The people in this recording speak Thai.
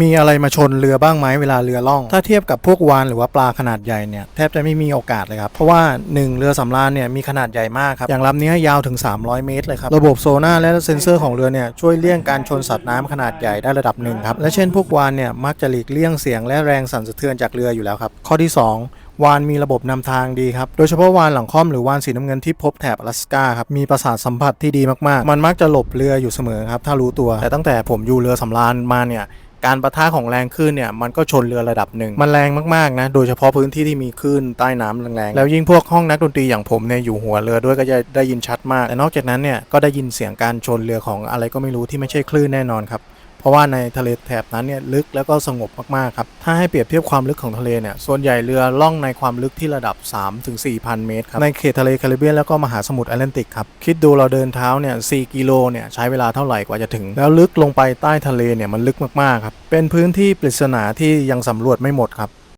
มีอะไรมาชนเรือบ้างไหมเวลาเรือล่อง ถ้าเทียบกับพวกวานหรือว่าปลาขนาดใหญ่เนี่ยแทบจะไม่มีโอกาสเลยครับ เพราะว่า 1 เรือสำราญเนี่ยมีขนาดใหญ่มากครับ อย่างลำนี้ยาวถึง 300 เมตรเลยครับ ระบบโซน่าและเซ็นเซอร์ของเรือเนี่ยช่วยเลี่ยงการชนสัตว์น้ำขนาดใหญ่ได้ระดับหนึ่งครับ และเช่นพวกวานเนี่ยมักจะหลีกเลี่ยงเสียงและแรงสั่นสะเทือนจากเรืออยู่แล้วครับ ข้อที่ 2วานมีระบบนำทางดีครับ โดยเฉพาะวานหลังค่อมหรือวานสีน้ำเงินที่พบแถบอลาสกาครับ มีประสาทสัมผัสที่ดีมากๆ มันมักจะหลบเรืออยู่เสมอครับ ถ้ารู้ตัว แต่ตั้งแต่ผมอยู่เรือสำราญมาเนี่ย การประทะของแรงคลื่นเนี่ยมันก็ชนเรือระดับหนึ่งมันแรงมากๆนะโดยเฉพาะพื้นที่ที่มีคลื่นใต้น้ำแรงๆแล้วยิ่งพวกห้องนักดนตรีอย่างผมเนี่ยอยู่หัวเรือด้วยก็จะได้ยินชัดมากแต่นอกจากนั้นเนี่ยก็ได้ยินเสียงการชนเรือของอะไรก็ไม่รู้ที่ไม่ใช่คลื่นแน่นอนครับ ราะว่าในทะเลแถบนั้นเนี่ยลึกแล้วก็สงบมากๆครับ ถ้าให้เปรียบเทียบความลึกของทะเลเนี่ย ส่วนใหญ่เรือล่องในความลึกที่ระดับ3-4,000 เมตรครับ ในเขตทะเลแคริบเบียนแล้วก็มหาสมุทรแอตแลนติกครับ คิดดูเราเดินเท้าเนี่ย 4 กิโลเนี่ยใช้เวลาเท่าไหร่กว่าจะถึง แล้วลึกลงไปใต้ทะเลเนี่ยมันลึกมากๆครับ เป็นพื้นที่ปริศนาที่ยังสำรวจไม่หมดครับ